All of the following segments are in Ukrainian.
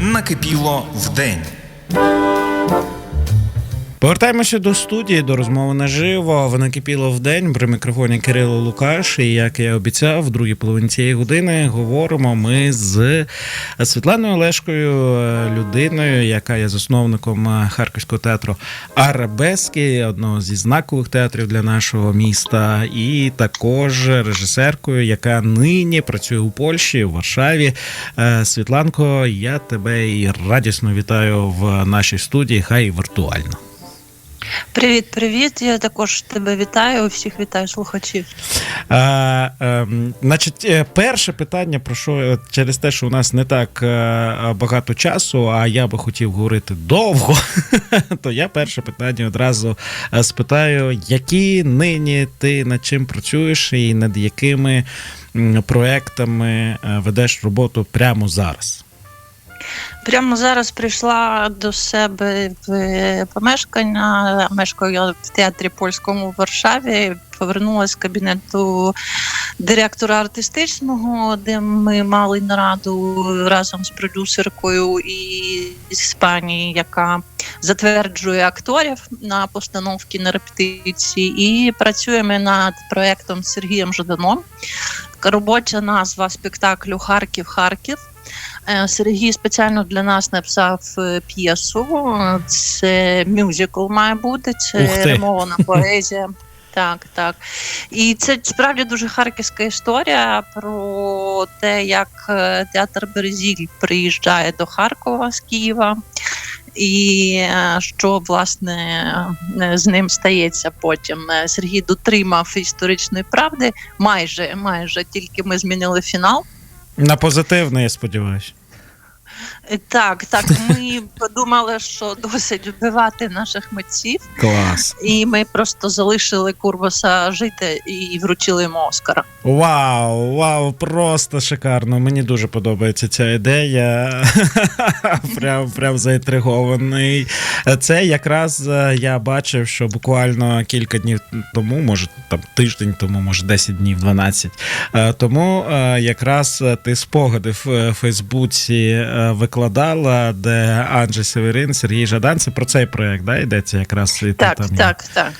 накипіло вдень. Повертаємося до студії, до розмови наживо. Вона кипіла в день при мікрофоні Кирило Лукаш. І як я обіцяв, в другій половині цієї години говоримо ми з Світланою Олешкою, людиною, яка є засновником Харківського театру Арабески, одного зі знакових театрів для нашого міста, і також режисеркою, яка нині працює у Польщі, в Варшаві. Е, Світланко, я тебе і радісно вітаю в нашій студії, хай віртуально. Привіт, привіт. Я також тебе вітаю. Всіх вітаю слухачів. А, ем, значить, е, перше питання про що е, через те, що у нас не так е, багато часу, а я би хотів говорити довго, то я перше питання одразу спитаю, які нині ти над чим працюєш і над якими проектами ведеш роботу прямо зараз? Прямо зараз прийшла до себе в е, помешкання. Мешкаю я в театрі польському в Варшаві. Повернулася з кабінету директора артистичного, де ми мали нараду разом з продюсеркою і з пані, яка затверджує акторів на постановки на репетиції. І працюємо над проектом з Сергієм Жаданом. Робоча назва спектаклю Харків Харків. Е, Сергій спеціально для нас написав е, п'єсу. Це мюзикл має бути, це ти. ремована поезія. Так, так. І це справді дуже харківська історія про те, як е, театр Березіль приїжджає до Харкова з Києва, і е, що власне е, з ним стається потім. Е, Сергій дотримав історичної правди, майже, майже тільки ми змінили фінал. На позитивне, я сподіваюся. Е, Так, так. Ми подумали, що досить вбивати наших митців, Клас. і ми просто залишили Курбаса жити і вручили йому Оскара. Вау, вау, просто шикарно. Мені дуже подобається ця ідея. прям, прям заінтригований. Це якраз е, я бачив, що буквально кілька днів тому, може там тиждень тому, може 10 днів, 12. Е, Тому якраз ти спогади в Фейсбуці викладала, де Анджей Северин, Сергій Жадан. Це про цей проект, да, йдеться якраз і Так, там так, так.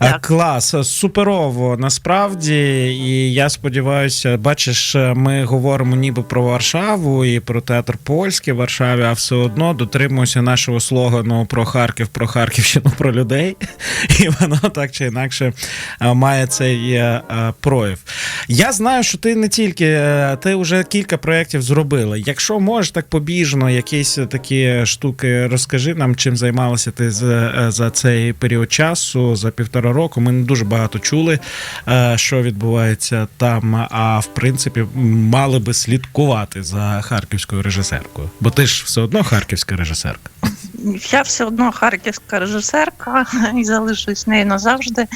Так. Клас, суперово насправді. І я сподіваюся, бачиш, ми говоримо ніби про Варшаву і про театр польський в Варшаві, а все одно дотримуємося нашого слогану про Харків, про Харківщину, про людей. І воно так чи інакше має цей е, е, прояв. Я знаю, що ти не тільки е, ти вже кілька проєктів зробила. Якщо можеш так побіжно, якісь такі штуки, розкажи нам, чим займалася ти з, е, за цей період часу, за півтора року. Ми не дуже багато чули, е, що відбувається там. А в принципі, мали би слідкувати за харківською режисеркою, бо ти ж все одно харківська режисерка. Я все одно харківська режисерка і залишусь нею назавжди.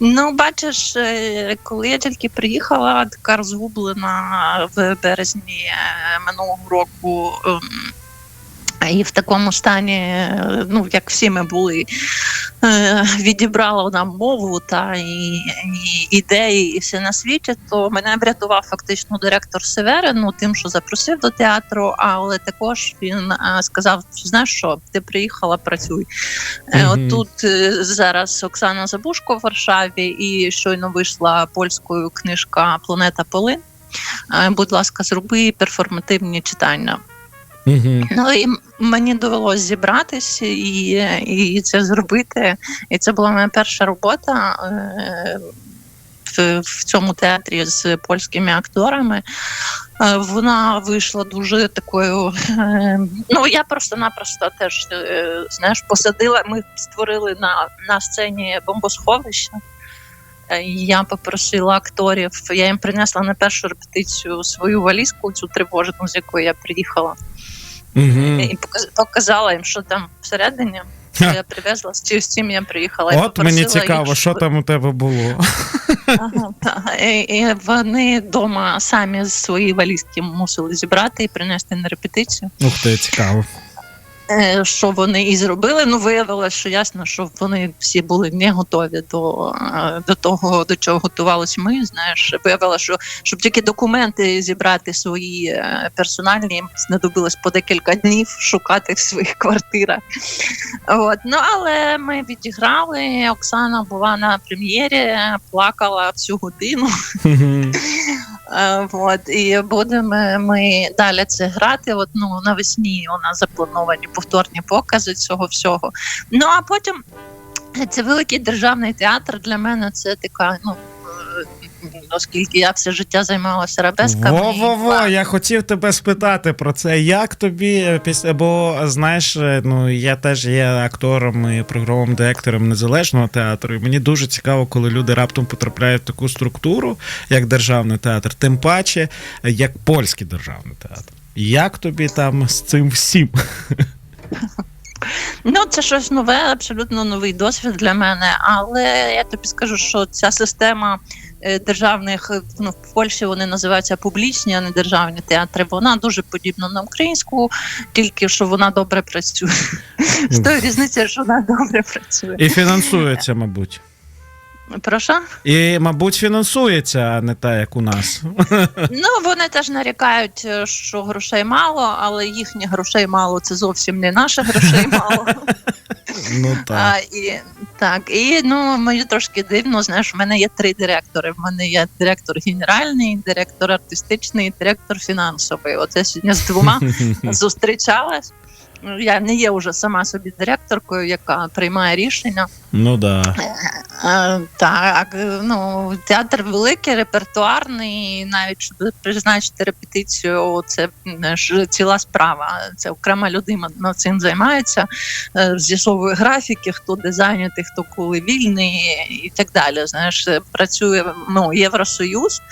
Ну, бачиш, е, коли я тільки приїхала, така розгублена в березні е, минулого року. І в такому стані, е, ну як всі ми були, е, відібрала нам мову та і, і ідеї, і все на світі, то мене врятував фактично директор Северин, ну тим, що запросив до театру, але також він е, сказав: знаєш що, ти приїхала, працюй. Е, Мгм. От тут зараз Оксана Забушко в Варшаві, і щойно вийшла польською книжка Планета Полин. Будь ласка, зроби перформативні читання. Угу. Ну і мені довелося зібратися і, і це зробити. І це була моя перша робота е, в, цьому театрі з польськими акторами. Е, Вона вийшла дуже такою. е, Ну я просто-напросто теж знаєш, посадила. Ми створили на, на сцені бомбосховище. Я попросила акторів, я їм принесла на першу репетицію свою валізку, цю тривожну, з якої я приїхала Угу. і показ- показала їм, що там всередині. Що Я привезла з цим я приїхала. От мені цікаво, їх, що там у тебе було. Ага, та. і, і вони вдома самі свої валізки мусили зібрати і принести на репетицію. Ух ти, цікаво. Е, Що вони і зробили? Ну виявилося, що ясно, що вони всі були не готові до, е, до того, до чого готувалися ми. Знаєш, виявилося, що щоб тільки документи зібрати свої е, персональні, їм знадобилось по декілька днів шукати в своїх квартирах. От ну але ми відіграли. Оксана була на прем'єрі, плакала всю годину. Вот, і будемо ми далі це грати. От, ну, навесні у нас заплановані повторні покази цього всього. Ну а потім е, це великий державний театр. Для мене це така, ну. е, Оскільки я все життя займалася арабесками. Во-во-во, я хотів тебе спитати про це. Як тобі е, після, бо знаєш, ну я теж є актором і програмовим директором незалежного театру. І мені дуже цікаво, коли люди раптом потрапляють в таку структуру, як державний театр, тим паче, як польський державний театр. Як тобі там з цим всім? Ну, це щось нове, абсолютно новий досвід для мене. Але я тобі скажу, що ця система е, державних е, ну, в Польщі вони називаються публічні, а не державні театри. Вона дуже подібна на українську, тільки що вона добре працює. З тою різницею, що вона добре працює. І фінансується, мабуть. Прошу? І, мабуть, фінансується, а не так, як у нас. Ну вони теж нарікають, е, що грошей мало, але їхніх грошей мало це зовсім не наших грошей мало. Ну так. А, і, так, і ну мені трошки дивно. Знаєш, в мене є три директори. В мене є директор генеральний, директор артистичний, директор фінансовий. Оце сьогодні з двома зустрічалась. Я не є вже сама собі директоркою, яка приймає рішення. Ну да. Е, Так, е, ну театр великий, репертуарний, навіть щоб призначити репетицію, це ж ціла справа. Це окрема людина цим займається, е, з'ясовує графіки, хто де зайнятий, хто коли вільний і так далі. Знаєш, е, працює ну, Євросоюз,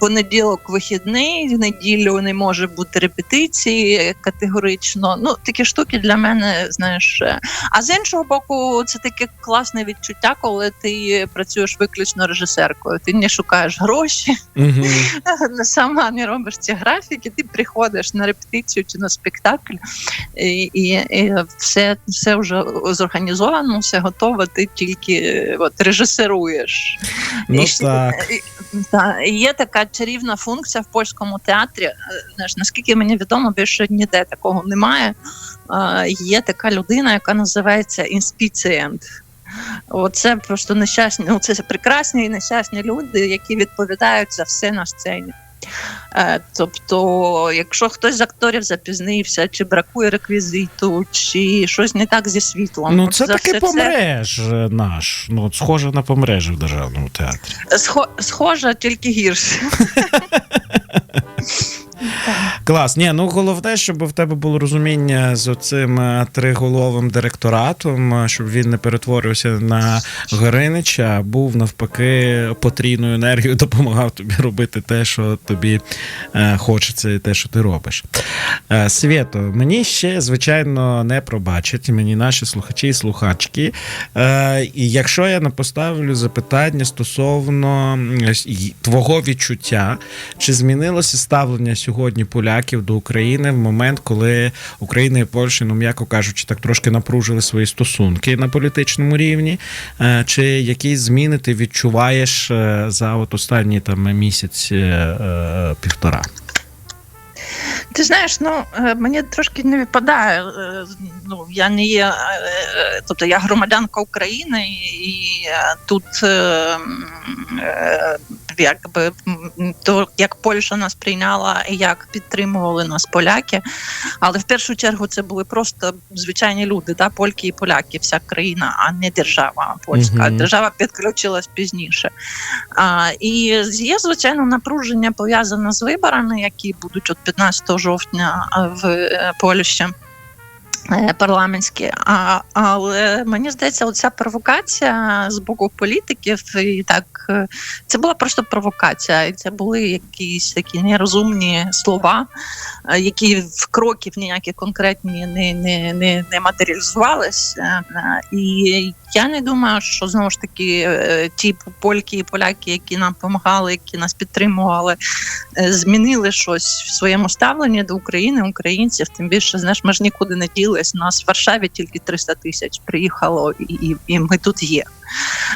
понеділок вихідний, в неділю не може бути репетиції категорично. Ну такі штуки для мене, знаєш. е, А з іншого боку, це таке класне відчуття, коли ти працюєш виключно режисеркою. Ти не шукаєш гроші, Угу. сама не робиш ці графіки. Ти приходиш на репетицію чи на спектакль, і, і, і все, все вже зорганізовано, все готово. Ти тільки е, от режисеруєш. Ну І так. і- та, є така чарівна функція в польському театрі. е, Знаєш, наскільки мені відомо, більше ніде такого немає. Є така людина, яка називається інспіцієнт. Оце просто нещасні, ну це прекрасні і нещасні люди, які відповідають за все на сцені. Е, Тобто, якщо хтось з акторів запізнився, чи бракує реквізиту, чи щось не так зі світлом, Ну, це таки все це- наш. Ну, схоже на помреж в державному театрі. Схо- схоже, тільки гірше. Клас. Ні, ну головне, щоб в тебе було розуміння з оцим е, триголовим директоратом, е, щоб він не перетворився на Горинича, а був навпаки потрійною енергією, допомагав тобі робити те, що тобі е, хочеться, і те, що ти робиш. Свято, мені ще, звичайно, не пробачать, мені наші слухачі і слухачки. І якщо я не поставлю запитання стосовно твого відчуття, чи змінилося ставлення сьогодні поляків до України в момент, коли Україна і Польща, ну м'яко кажучи, так трошки напружили свої стосунки на політичному рівні? Е, Чи якісь зміни ти відчуваєш е, за от останні там місяць е, півтора? Ти знаєш, ну мені трошки не випадає. Ну я не є, тобто я громадянка України, і, тут якби то як Польща нас прийняла і як підтримували нас поляки. Але в першу чергу це були просто звичайні люди, да, польки і поляки, вся країна, а не держава польська. Мгм. Держава підключилась пізніше. А, і є звичайно напруження пов'язане з виборами, які будуть от 15 жовтня в е, Польщі. Е, Парламентські, а, але мені здається, оця провокація з боку політиків, і так е, це була просто провокація, і це були якісь такі нерозумні слова, е, які в кроків ніякі конкретні не, не, не, не матеріалізувалися. І я не думаю, що знову ж таки ті польки і поляки, які нам допомагали, які нас підтримували, змінили щось в своєму ставленні до України, українців. Тим більше, знаєш, ми ж нікуди не ділися. У нас в Варшаві тільки 300 тисяч приїхало, і, і, ми тут є.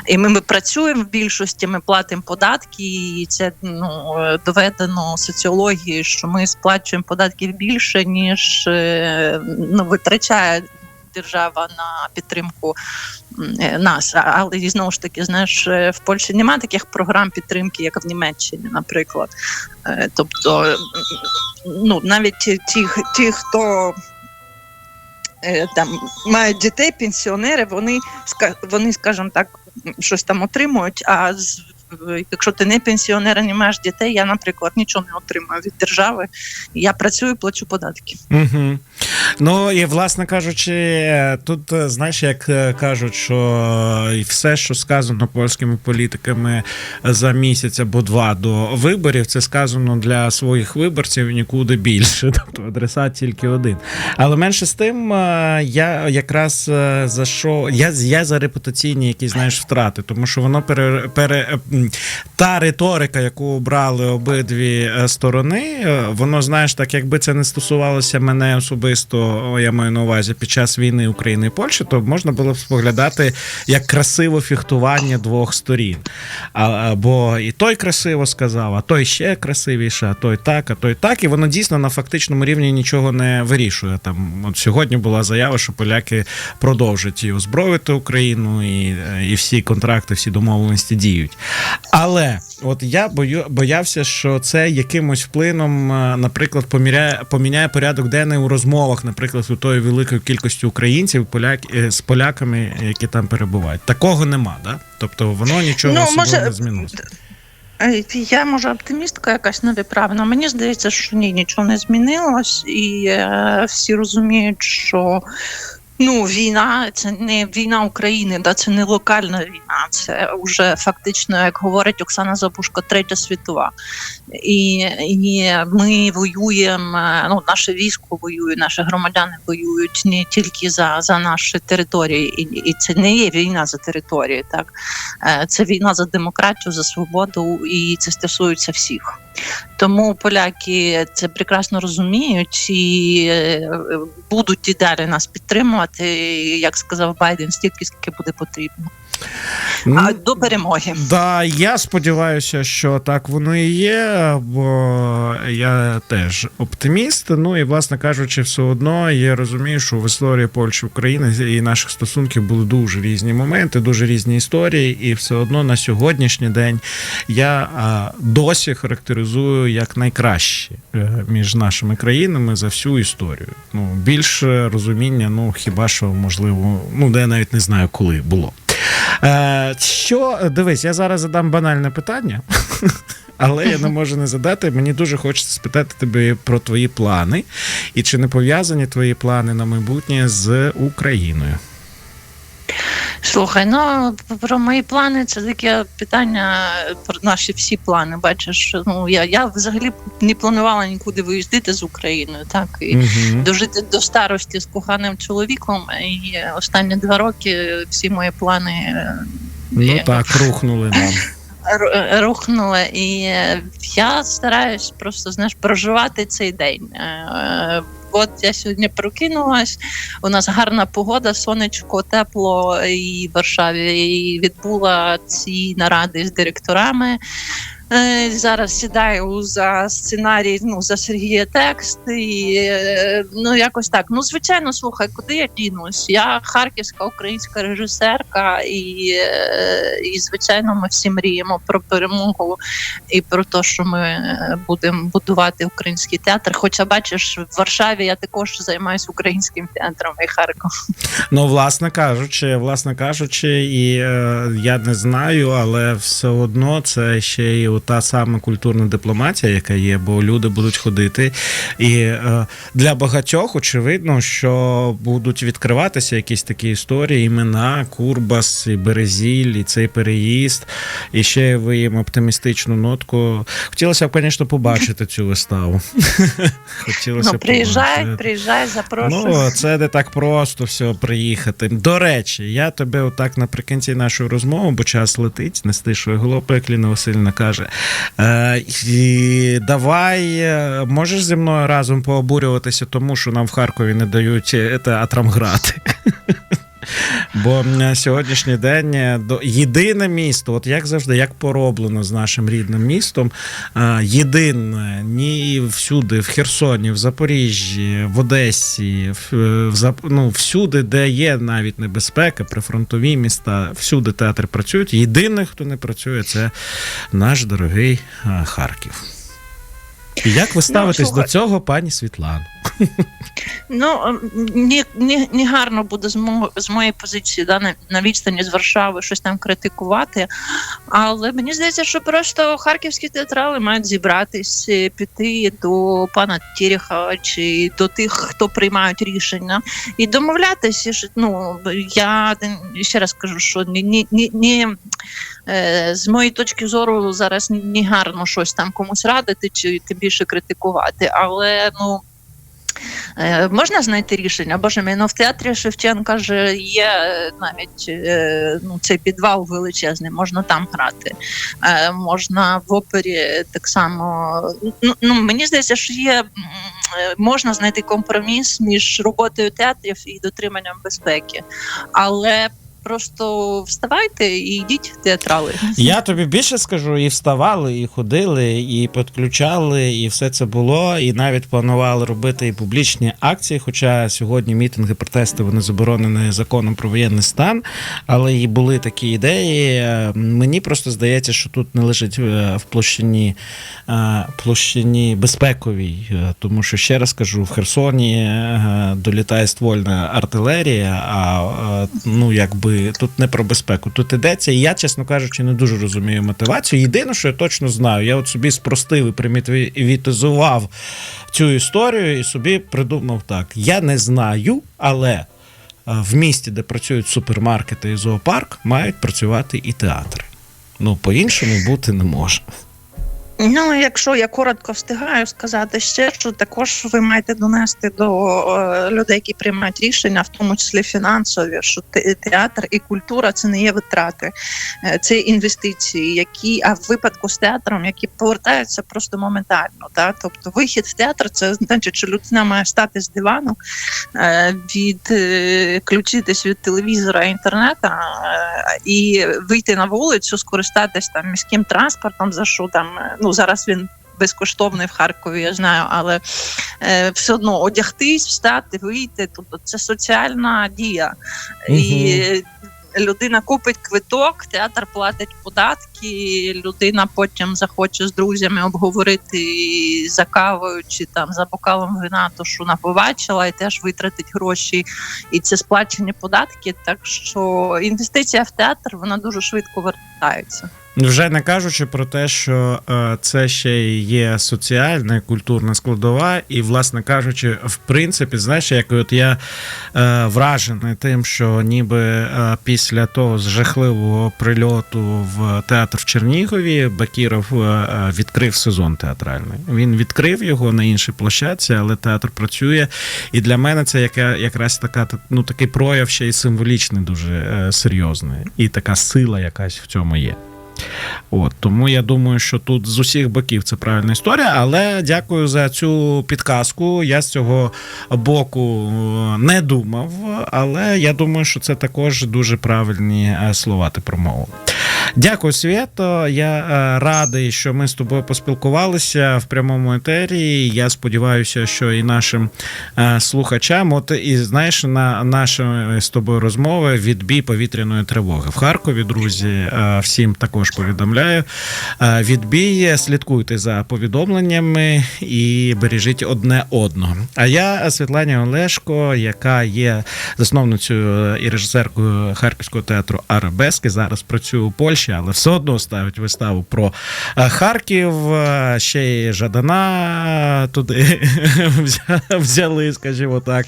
І ми, ми працюємо в більшості, ми платимо податки, і це ну, доведено соціологією, що ми сплачуємо податків більше, ніж е, ну, витрачає держава на підтримку е, нас. Але і знову ж таки, знаєш, е, в Польщі немає таких програм підтримки, як в Німеччині, наприклад. Тобто, ну навіть ті, ті хто. Е, Там мають дітей, пенсіонери, вони вони, скажімо так, щось там отримують. А з- якщо ти не пенсіонер, не маєш дітей, я, наприклад, нічого не отримую від держави. Я працюю, плачу податки. Угу. Ну і власне кажучи, тут е, знаєш, як е, кажуть, що е, все, що сказано польськими політиками за місяць або два до виборів, це сказано для своїх виборців нікуди більше. Тобто адресат тільки один. Але менше з тим, е, я якраз е, за що я, я за репутаційні якісь знаєш втрати, тому що воно пере, пере та риторика, яку обрали обидві е, сторони, е, воно знаєш, так якби це не стосувалося мене особисто, я маю на увазі під час війни України і Польщі, то можна було б споглядати як красиво фехтування двох сторін. А, бо і той красиво сказав, а той ще красивіше, а той так, а той так. І воно дійсно на фактичному рівні нічого не вирішує. Там от сьогодні була заява, що поляки продовжать і озброїти Україну, і, е, і всі контракти, всі домовленості діють. Але от я бою, боявся, що це якимось вплином, е, наприклад, поміряє, поміняє порядок денний у розмовах, наприклад, у тої великої кількості українців, поляк, е, з поляками, які там перебувають. Такого нема, да? Тобто воно нічого Ну, особливо може, не змінилося. Я може оптимістка якась невиправна. Мені здається, що ні, нічого не змінилось, і е, всі розуміють, що ну війна це не війна України, да це не локальна війна, це вже фактично, як говорить Оксана Забушко, третя світова. І, і ми воюємо. е, Ну, наше військо воює, наші громадяни воюють не тільки за, за наші території, і, і це не є війна за території, так Е, це війна за демократію, за свободу, і це стосується всіх. Тому поляки це прекрасно розуміють і е, будуть і далі нас підтримувати, як сказав Байден, стільки скільки буде потрібно. Ну, до перемоги. Да, я сподіваюся, що так воно і є, бо я теж оптиміст. Ну і власне кажучи, все одно я розумію, що в історії Польщі України і наших стосунків були дуже різні моменти, дуже різні історії, і все одно на сьогоднішній день я досі характеризую як найкраще е, між нашими країнами за всю історію. Ну більше розуміння, ну хіба що можливо, ну де я навіть не знаю, коли було. Е, що дивись, я зараз задам банальне питання, але я не можу не задати. Мені дуже хочеться спитати тебе про твої плани, і чи не пов'язані твої плани на майбутнє з Україною? Слухай, ну про мої плани це таке питання про наші всі плани. Бачиш, ну я, я взагалі не планувала нікуди виїздити з Україною, так і Угу. дожити до старості з коханим чоловіком. І останні два роки всі мої плани е, Ну так, рухнули нам. ру- рухнули. І е, я стараюсь просто знаєш проживати цей день. От я сьогодні прокинулась. У нас гарна погода, сонечко, тепло і в Варшаві. І відбула ці наради з директорами. Е, Зараз сідаю за сценарій, ну за Сергія текст, і е, ну якось так. Ну, звичайно, слухай, куди я дінусь? Я харківська українська режисерка, і, е, і звичайно, ми всі мріємо про перемогу і про те, що ми будемо будувати український театр. Хоча бачиш, в Варшаві я також займаюся українським театром і Харком. Ну, власне кажучи, власне кажучи, і я не знаю, але все одно це ще та сама культурна дипломатія, яка є, бо люди будуть ходити. І е, для багатьох очевидно, що будуть відкриватися якісь такі історії, імена, Курбас, і Березіль, і цей переїзд. І ще ви оптимістичну нотку. Хотілося б, звісно, побачити цю виставу. Хотілося Ну, приїжджай, приїжджай, запрошую. Ну, це не так просто все приїхати. До речі, я тебе отак наприкінці нашої розмови, бо час летить, не стишує голову, як Ліна Васильівна каже. Е, і давай е, можеш зі мною разом пообурюватися, тому що нам в Харкові не дають це театрам грати. Бо сьогоднішній день е, єдине місто, от як завжди, як пороблено з нашим рідним містом, е, єдине ні всюди, в Херсоні, в Запоріжжі, в Одесі, в, в ну, всюди, де є навіть небезпека, прифронтові міста, всюди театри працюють. Єдине, хто не працює, це наш дорогий е, Харків. І Як ви ставитесь слухай. до цього, пані Світлано? Ну не, не, не гарно буде з, мо, з моєї позиції да, на, на відстані з Варшави щось там критикувати. Але мені здається, що просто харківські театрали мають зібратись, е, піти до пана Тіріха чи до тих, хто приймають рішення, і домовлятися. Ну я ще раз кажу, що ні, ні, ні, ні е, з моєї точки зору зараз не гарно щось там комусь радити чи тим більше критикувати. Але ну. Е, Можна знайти рішення? Боже мій, ну в театрі Шевченка ж є е, навіть е, ну, цей підвал величезний, можна там грати. Е, Можна в опері так само. Ну, ну мені здається, що є е, можна знайти компроміс між роботою театрів і дотриманням безпеки. Але просто вставайте і йдіть в театрали. Я тобі більше скажу, і вставали, і ходили, і підключали, і все це було. І навіть планували робити і публічні акції. Хоча сьогодні мітинги, протести вони заборонені законом про воєнний стан, але і були такі ідеї. Мені просто здається, що тут не лежить е, в площині, е, площині безпековій, Е, тому що ще раз кажу, в Херсоні долітає ствольна артилерія, а ну якби тут не про безпеку. Тут ідеться, і я, чесно кажучи, не дуже розумію мотивацію. Єдине, що я точно знаю, я от собі спростив і примітивізував цю історію і собі придумав так: я не знаю, але. е, В місті, де працюють супермаркети і зоопарк, мають працювати і театри. Ну, по-іншому бути не може. Ну, якщо я коротко встигаю сказати ще, що також ви маєте донести до е, людей, які приймають рішення, в тому числі фінансові, що театр і культура це не є витрати, е, це інвестиції, які а в випадку з театром, які повертаються просто моментально. Та? Тобто вихід в театр, це значить, що людина має встати з дивану, е, відключитись від телевізора інтернету і вийти на вулицю, скористатись там міським транспортом, за що там е, ну зараз він. Безкоштовний в Харкові, я знаю, але е, все одно одягтись, встати, вийти. Тобто це соціальна дія. І людина купить квиток, театр платить податки, людина потім захоче з друзями обговорити за кавою чи там за бокалом вина, то що вона побачила, і теж витратить гроші, і це сплачені податки. Так що інвестиція в театр вона дуже швидко вертається. Вже не кажучи про те, що е, це ще є соціальна і культурна складова, і, власне кажучи, в принципі, знаєш, як от я е, вражений тим, що ніби е, після того жахливого прильоту в театр в Чернігові Бакіров відкрив сезон театральний. Він відкрив його на іншій площадці, але театр працює. І для мене це яка, якраз така ну, такий прояв ще й символічний, дуже серйозний, і така сила якась в цьому є. От тому я думаю, що тут з усіх боків це правильна історія. Але дякую за цю підказку. Я з цього боку е, не думав, але я думаю, що це також дуже правильні е, слова ти промовив. Дякую, Свято. Я е, радий, що ми з тобою поспілкувалися в прямому етері. Я сподіваюся, що і нашим е, слухачам, от і знаєш, на наші з тобою розмови відбій повітряної тривоги в Харкові. Друзі, е, всім також повідомляю. Відбій, слідкуйте за повідомленнями і бережіть одне одного. А я Світлані Олешко, яка є засновницею і режисеркою Харківського театру Арабески. Зараз працюю у Польщі, але все одно ставить виставу про е, Харків. Е, Ще й Жадана туди взяли, скажімо так.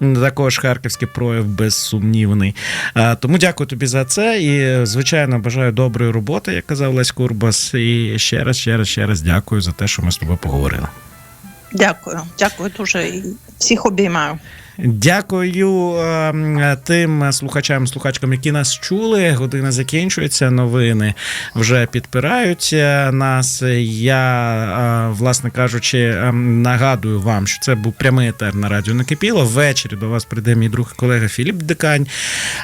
Також харківський прояв безсумнівний. Е, Тому дякую тобі за це. І, звичайно, бажаю доброї роботи, як казав Лесь Курбас. І ще раз, ще раз, ще раз дякую за те, що ми з тобою поговорили. Дякую, дякую дуже всіх обіймаю. Дякую е, тим слухачам, слухачкам, які нас чули. Година закінчується. Новини вже підпирають е, нас. Я, е, власне кажучи, е, нагадую вам, що це був прямий етер на радіо Накипіло. Ввечері до вас прийде мій друг і колега Філіп Дикань.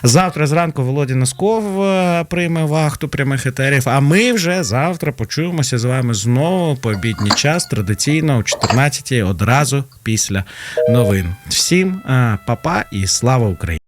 Завтра зранку Володя Носков е, прийме вахту прямих етерів. А ми вже завтра почуємося з вами знову по обідній час, традиційно о 14-й, одразу після новин. Всім па-па і слава Україні!